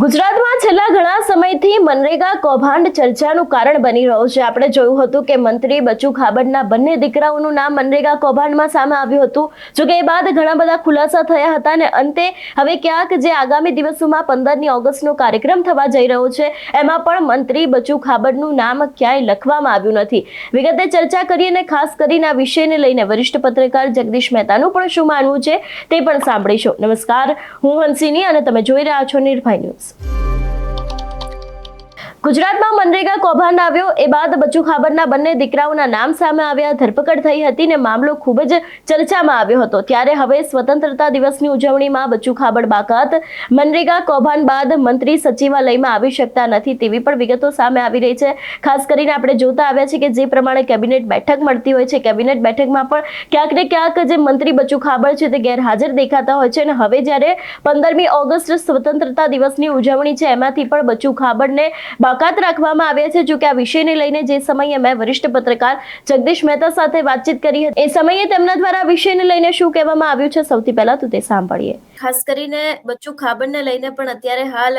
ગુજરાતમાં છેલ્લા ઘણા સમયથી મનરેગા કૌભાંડ ચર્ચાનું કારણ બની રહ્યું છે. આપણે જોયું હતું કે મંત્રી બચુ ખાબડના બંને દીકરાઓનું નામ મનરેગા કૌભાંડમાં સામે આવ્યું હતું. જોકે એ બાદ ઘણા બધા ખુલાસા થયા હતા અને અંતે હવે ક્યાંક જે આગામી દિવસોમાં પંદરમી ઓગસ્ટનો કાર્યક્રમ થવા જઈ રહ્યો છે, એમાં પણ મંત્રી બચુ ખાબડનું નામ ક્યાંય લખવામાં આવ્યું નથી. વિગતે ચર્ચા કરી અને ખાસ કરીને આ વિષયને લઈને વરિષ્ઠ પત્રકાર જગદીશ મહેતાનું પણ શું માનવું છે તે પણ સાંભળીશું. નમસ્કાર, હું હંસિની અને તમે જોઈ રહ્યા છો નિર્ભય ન્યૂઝ. News. ગુજરાતમાં મનરેગા કૌભાંડ આવ્યો એ બાદ બચુ ખાબરના બંને દીકરાઓના નામ સામે આવ્યા, ધરપકડ થઈ હતી ને મામલો ખૂબ જ ચર્ચામાં આવ્યો હતો. ત્યારે હવે સ્વતંત્રતા દિવસની ઉજવણીમાં બચુ ખાબડ બાકાત. મનરેગા કૌભાંડ બાદ મંત્રી સચિવાલયમાં આવી શકતા નથી તેવી પણ વિગતો સામે આવી રહી છે. ખાસ કરીને આપણે જોતા આવ્યા છે કે જે પ્રમાણે કેબિનેટ બેઠક મળતી હોય છે. કેબિનેટ બેઠકમાં પણ ક્યાંક ને ક્યાંક જે મંત્રી બચુ ખાબડ છે તે ગેરહાજર દેખાતા હોય છે અને હવે જ્યારે પંદરમી ઓગસ્ટ સ્વતંત્રતા દિવસની ઉજવણી છે, એમાંથી પણ બચુ ખાબડને બાકાત રાખવામાં આવ્યા છે, જો કે આ વિષયને લઈને જે સમયે મેં વરિષ્ઠ પત્રકાર જગદીશ મહેતા સાથે વાતચીત કરી હતી, એ સમયે તેમના દ્વારા વિષયને લઈને શું કહેવામાં આવ્યું છે, સૌથી પહેલા તો તે સાંભળીએ. ખાસ કરીને બચ્ચું ખાબડને લઈને પણ અત્યારે હાલ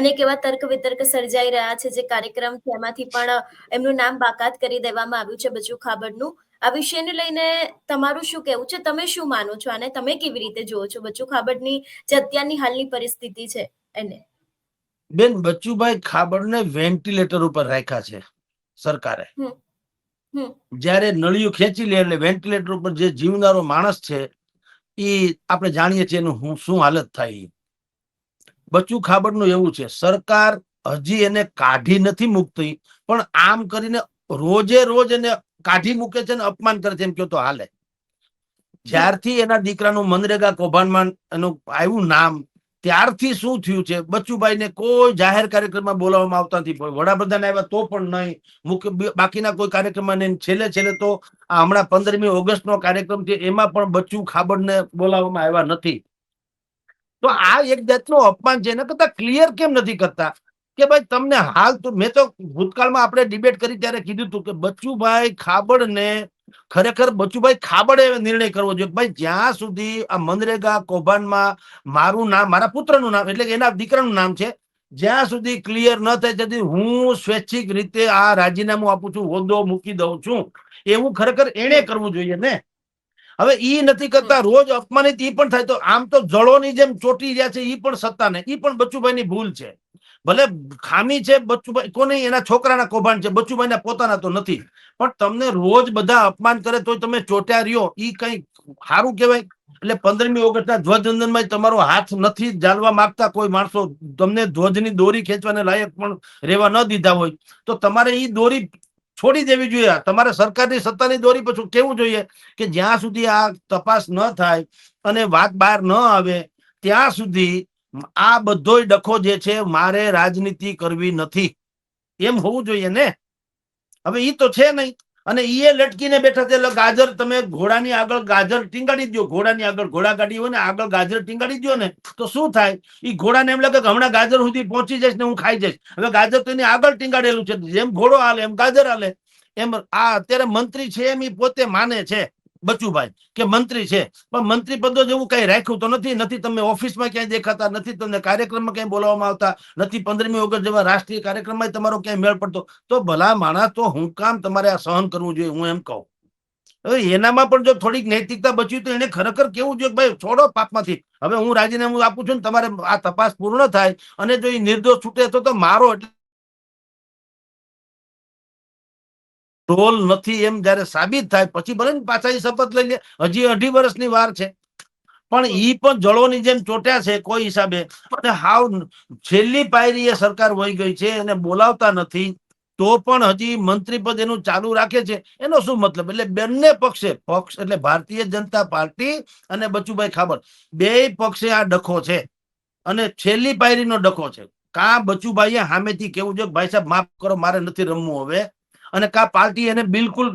અનેક એવા તર્ક વિતર્ક સર્જાઈ રહ્યા છે, જે કાર્યક્રમ છે, એમાંથી પણ એમનું નામ બાકાત કરી દેવામાં આવ્યું છે, બચ્ચું ખાબડનું. આ વિષયને લઈને તમારું શું કહેવું છે? તમે શું માનો છો? અને તમે કેવી રીતે જુઓ છો? બચ્ચું ખાબડની જે અત્યારની હાલની પરિસ્થિતિ છે, એને. બેન બચ્ચુભાઈ ખાબડને વેન્ટિલેટર ઉપર રાખ્યા છે સરકારે. જ્યારે નળિયું ખેંચી લે એટલે વેન્ટિલેટર ઉપર જે જીવનારો માણસ છે એ આપણે જાણીએ છીએ એનું હું શું હાલત થાય. બચ્ચુ ખાબડનું એવું છે સરકાર હજી એને કાઢી નથી મૂકતી પણ આમ કરીને રોજે રોજ એને કાઢી મૂકે છે ને અપમાન કરે છે એમ કહો તો હાલે જ્યારથી એના દીકરાનું મનરેગા કૌભાંડમાં એનું આવ્યું નામ ત્યારથી શું થયું છે? બચ્ચુભાઈને કોઈ જાહેર કાર્યક્રમમાં બોલાવવામાં આવતા નથી. વડાપ્રધાન આવ્યા તો પણ નહીં. મુખ્ય બાકીના કોઈ કાર્યક્રમમાં નહીં. છેલ્લે છેલ્લે તો હમણાં પંદરમી ઓગસ્ટ નો કાર્યક્રમ છે, એમાં પણ બચ્ચુ ખાબડને બોલાવવામાં આવ્યા નથી. તો આ એક જાતનું અપમાન છે. એના કરતા ક્લિયર કેમ નથી કરતા? કે ભાઈ, તમને હાલ તો મેં તો ભૂતકાળમાં આપણે ડિબેટ કરી ત્યારે કીધું હતું કે બચ્ચુભાઈ ખાબડને ખરેખર બચુભાઈ ખાબડે નિર્ણય કરવો જોઈએ ભાઈ જ્યાં સુધી આ મનરેગા કૌભાંડમાં મારું નામ મારા પુત્રનું નામ એટલે કે એના દીકરાનું નામ છે જ્યાં સુધી ક્લિયર ન થાય ત્યાં હું સ્વૈચ્છિક રીતે આ રાજીનામું આપું છું હોદ્દો મૂકી દઉં છું એવું ખરેખર એણે કરવું જોઈએ ને. હવે ઈ નથી કરતા રોજ અપમાનિત ઈ પણ થાય તો આમ તો જળોની જેમ ચોટી રહ્યા છે ઈ પણ સત્તા ને ઈ પણ બચ્ચુભાઈની ભૂલ છે. ભલે ખામી છે બચ્ચુભાઈ કોને એના છોકરાના કૌભાંડ છે? બચ્ચુભાઈના પોતાના તો નથી. પણ તમને રોજ બધા અપમાન કરે તો તમે ચોટ્યા રહ્યો. એ કઈ સારું કહેવાય? એટલે પંદરમી ઓગસ્ટના ધ્વજવંદનમાં તમારો હાથ નથી જાળવા માંગતા કોઈ માણસો. તમને ધ્વજની દોરી ખેંચવાને લાયક પણ રહેવા ન દીધા હોય. તો તમારે એ દોરી છોડી દેવી જોઈએ. તમારે સરકારની સત્તાની દોરી પછી કેવું જોઈએ? કે જ્યાં સુધી આ તપાસ ન થાય અને વાત બહાર ન આવે, ત્યાં સુધી આ બધોય ડખો જે છે, મારે રાજનીતિ કરવી નથી. એમ હોવું જોઈએ ને? હવે ઈ તો છે નહીં. અને એ લટકીને બેઠા છે, એટલે ગાજર તમે ઘોડાની આગળ ગાજર ટીંગાડી દો ઘોડાની આગળ ઘોડા ગાડી હોય ને, આગળ ગાજર ટીંગાડી દો ને, તો શું થાય? ઈ ઘોડાને એમ લાગે કે હમણાં ગાજર સુધી પહોંચી જઈશ ને હું ખાઈ જઈશ. હવે ગાજર તો એની આગળ ટીંગાડેલું છે. જેમ ઘોડો હાલે, એમ ગાજર હાલે. એમ આ અત્યારે મંત્રી છે એમ ઈ પોતે માને છે. બચુભાઈ, કે મંત્રી છે. પણ મંત્રી પદો જેવું કઈ રાખ્યું તો નથી નથી તમે ઓફિસમાં ક્યાંય દેખાતા, નથી તમને કાર્યક્રમમાં ક્યાંય બોલાવવામાં આવતા, નથી પંદરમી ઓગસ્ટ જેવા રાષ્ટ્રીય કાર્યક્રમમાં તમારો ક્યાંય મેળ પડતો. તો ભલા માણસ તો હું કામ તમારે આ સહન કરવું જોઈએ, હું એમ કહું. એનામાં પણ જો થોડીક નૈતિકતા બચી તો એને ખરેખર કેવું જોઈએ ભાઈ છોડો પાપમાંથી. હવે હું રાજીનામું આપું છું ને તમારે આ તપાસ પૂર્ણ થાય અને જો એ નિર્દોષ છૂટે તો મારો એટલે રોલ નથી એમ જયારે સાબિત થાય, પછી ભલે ને પાછા શપથ લઈ લે, હજી અઢી વર્ષની વાર છે. પણ ઈ પણ જળોની જેમ ચોટ્યા છે કોઈ હિસાબે. અને હાવ છેલ્લી પાયરી એ સરકાર વહી ગઈ છે એને બોલાવતા નથી, તો પણ હજી મંત્રી પદ એનું ચાલુ રાખે છે. એનો શું મતલબ? એટલે બંને પક્ષે, પક્ષ એટલે ભારતીય જનતા પાર્ટી અને બચુભાઈ ખાબર બે પક્ષે આ ડખો છે. અને છેલ્લી પાયરીનો ડખો છે. કા બચુભાઈએ સામેથી કેવું છે, ભાઈ સાહેબ, માફ કરો, મારે નથી રમવું હવે. અને કા પાર્ટી એને બિલકુલ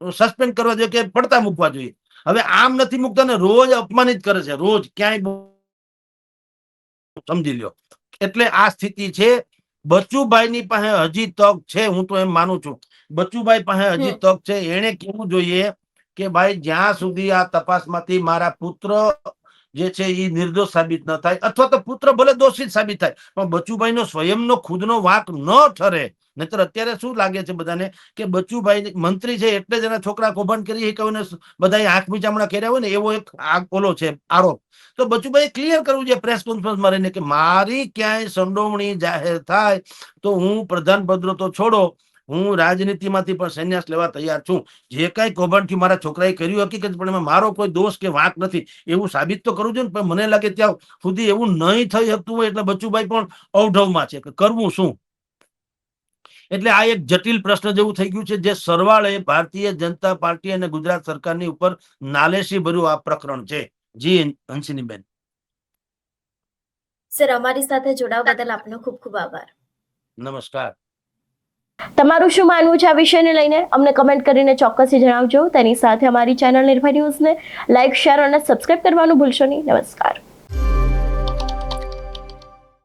સસ્પેન્ડ કરવા જોઈએ કે પડતા મૂકવા જોઈએ. હવે આમ નથી મૂકતા ને રોજ અપમાનિત કરે છે રોજ ક્યાંય સમજી લ્યો. એટલે આ સ્થિતિ છે. બચુભાઈની પાસે હજી તક છે હું તો એમ માનું છું. બચુભાઈ પાસે હજી તક છે એને કેવું જોઈએ કે ભાઈ જ્યાં સુધી આ તપાસમાંથી મારા પુત્ર જે છે એ નિર્દોષ સાબિત ન થાય અથવા તો પુત્ર ભલે દોષિત સાબિત થાય પણ બચુભાઈનો સ્વયંનો ખુદનો વાંક ન ઠરે. નહીતર અત્યારે શું લાગે છે બધાને કે બચુભાઈ મંત્રી છે એટલે જ એના છોકરા કૌભાંડ કરી કહીને બધા આંખ મીચામણા કર્યા હોય ને એવો એક ઓલો છે, આરોપ. તો બચુભાઈ ક્લિયર કરવું છે પ્રેસ કોન્ફરન્સમાં રહીને કે મારી ક્યાંય સંડોવણી જાહેર થાય તો હું પ્રધાન પદ તો છોડો, હું રાજનીતિમાંથી પણ સંન્યાસ લેવા તૈયાર છું. જે કાંઈ કૌભાંડથી મારા છોકરાએ કર્યું હકીકત પણ એમાં મારો કોઈ દોષ કે વાંક નથી, એવું સાબિત તો કરવું જોઈએ પણ મને લાગે ત્યાં સુધી એવું નહીં થઈ શકતું હોય એટલે બચુભાઈ પણ અવઢવમાં છે કે કરવું શું? એટલે આ એક જટિલ પ્રશ્ન જેવું થઈ ગયું છે જે સરવાળે ભારતીય જનતા પાર્ટી અને ગુજરાત સરકારની ઉપર નાલેશી ભર્યું આ પ્રકરણ છે. જી હંસિનીબેન સર અમારી સાથે જોડાવા બદલ આપનો ખૂબ ખૂબ આભાર. નમસ્કાર. તમારું શું માનવું છે આ વિષયને લઈને? અમને કમેન્ટ કરીને ચોક્કસથી જણાવજો. તેની સાથે અમારી ચેનલ નિર્ભય ન્યૂઝને લાઇક શેર અને સબસ્ક્રાઇબ કરવાનું ભૂલશો નહીં. નમસ્કાર.